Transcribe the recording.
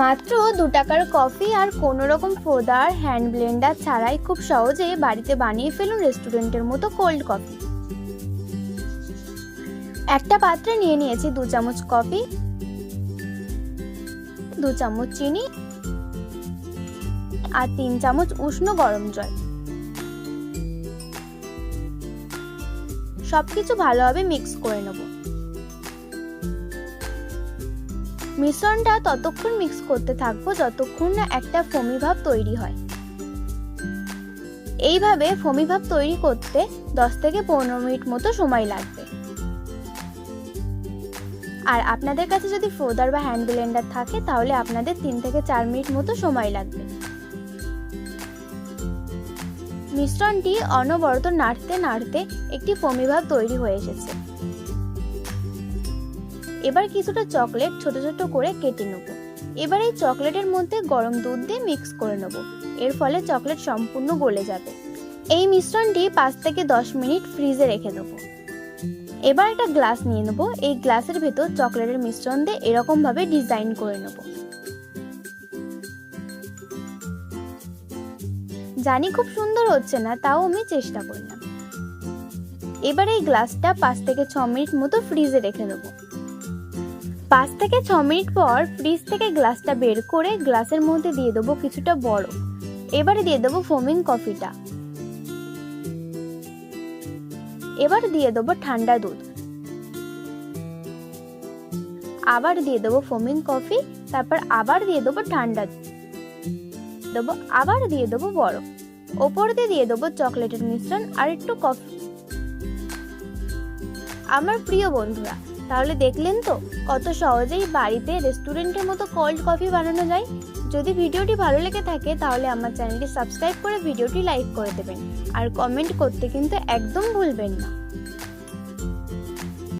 মাত্র দু টাকার কফি আর কোনো রকম ফোদার হ্যান্ড ব্লেন্ডার ছাড়াই খুব সহজে বাড়িতে বানিয়ে ফেলুন রেস্টুরেন্টের মতো কোল্ড কফি। একটা পাত্রে নিয়ে নিয়েছি দু চামচ কফি, দু চামচ চিনি আর তিন চামচ উষ্ণ গরম জল। সবকিছু ভালোভাবে মিক্স করে নেব। মিশ্রণটা ততক্ষণ মিক্স করতে থাকব যতক্ষণ না একটা ফমি ভাব তৈরি হয়। এইভাবে ফমি ভাব তৈরি করতে দশ থেকে পনেরো মিনিট মতো সময় লাগবে। আর আপনাদের কাছে যদি ফোদার বা হ্যান্ড ব্লেন্ডার থাকে, তাহলে আপনাদের তিন থেকে চার মিনিট মতো সময় লাগবে। মিশ্রণটি অনবরত নাড়তে নাড়তে একটি ফমি ভাব তৈরি হয়ে এসেছে। এবার কিছুটা চকলেট ছোট ছোট করে কেটে নেব। এবার এই চকলেটের মধ্যে গরম দুধ দিয়ে মিক্স করে নেব। এর ফলে চকলেট সম্পূর্ণ গলে যাবে। এই মিশ্রণটি পাঁচ থেকে দশ মিনিট ফ্রিজে রেখে দেবো। এবার একটা গ্লাস নিয়ে নেব। এই গ্লাসের ভেতর চকলেটের মিশ্রণ দিয়ে এরকম ভাবে ডিজাইন করে নেব। জানি খুব সুন্দর হচ্ছে না, তাও আমি চেষ্টা করলাম এবার এই গ্লাসটা পাঁচ থেকে ছ মিনিট মতো ফ্রিজে রেখে দেবো। পাঁচ থেকে ছ মিনিট পর ফ্রিজ থেকে গ্লাসটা বের করে গ্লাসের মধ্যে দিয়ে দেবো কিছুটা বরফ। এবারে দিয়ে দেবো ফোমিং কফিটা এবার দিয়ে দেবো ঠান্ডা দুধ। আবার দিয়ে দেবো ফোমিং কফি তারপর আবার দিয়ে দেবো ঠান্ডা দুধ। দেবো, আবার দিয়ে দেবো বরফ। ওপর দিয়ে দিয়ে দেবো চকলেটের মিশ্রণ আর একটু কফি আমার প্রিয় বন্ধুরা তাহলে দেখলেন তো কত সহজেই বাড়িতে রেস্টুরেন্টের মতো কোল্ড কফি বানানো যায়। যদি ভিডিওটি ভালো লেগে থাকে তাহলে আমার চ্যানেলটি সাবস্ক্রাইব করে ভিডিওটি লাইক করে দেবেন। আর কমেন্ট করতে কিন্তু একদম ভুলবেন না।